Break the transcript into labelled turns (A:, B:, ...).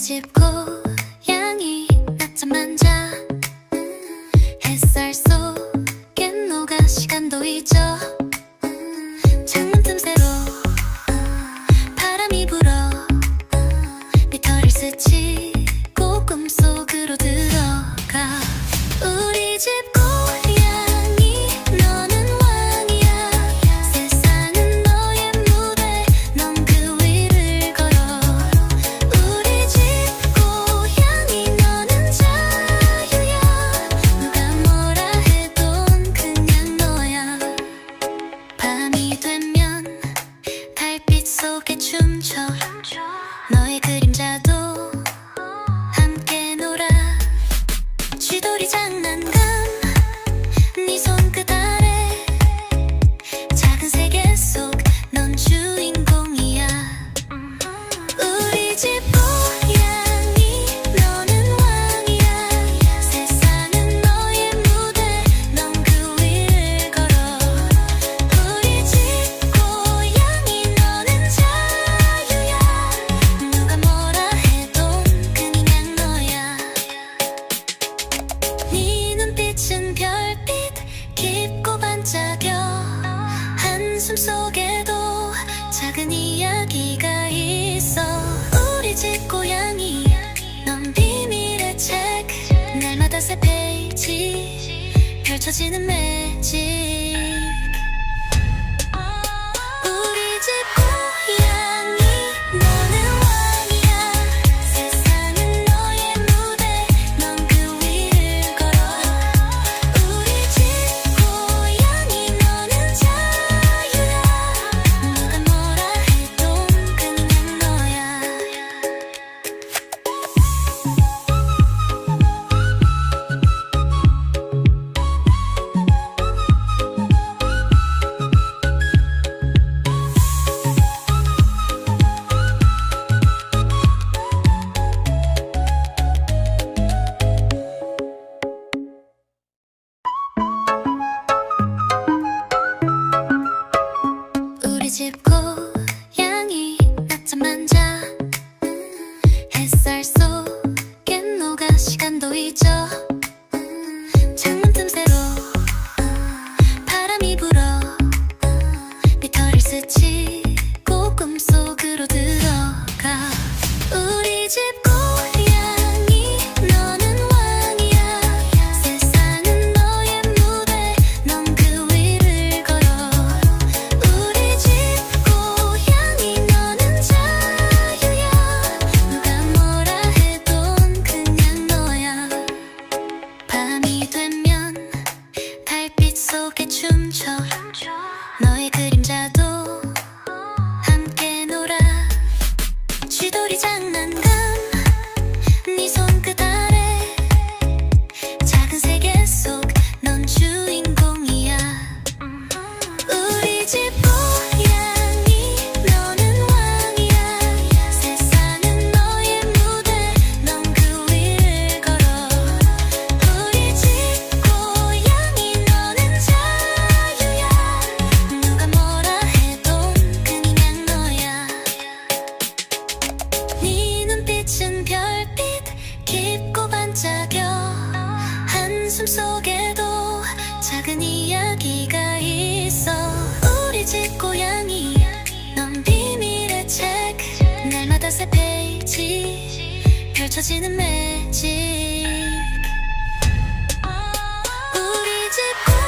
A: 집 고양이 낮잠만 자 햇살 속엔 녹아 시간도 잊어. 坚强。 작은 이야기가 있어. 우리 집 고양이 넌 비밀의 책. 날마다 새 페이지 펼쳐지는 매직. 집 고양이 낮잠만 자 햇살 속엔 녹아 시간도 잊어. 펼쳐지는 매직. 우리 집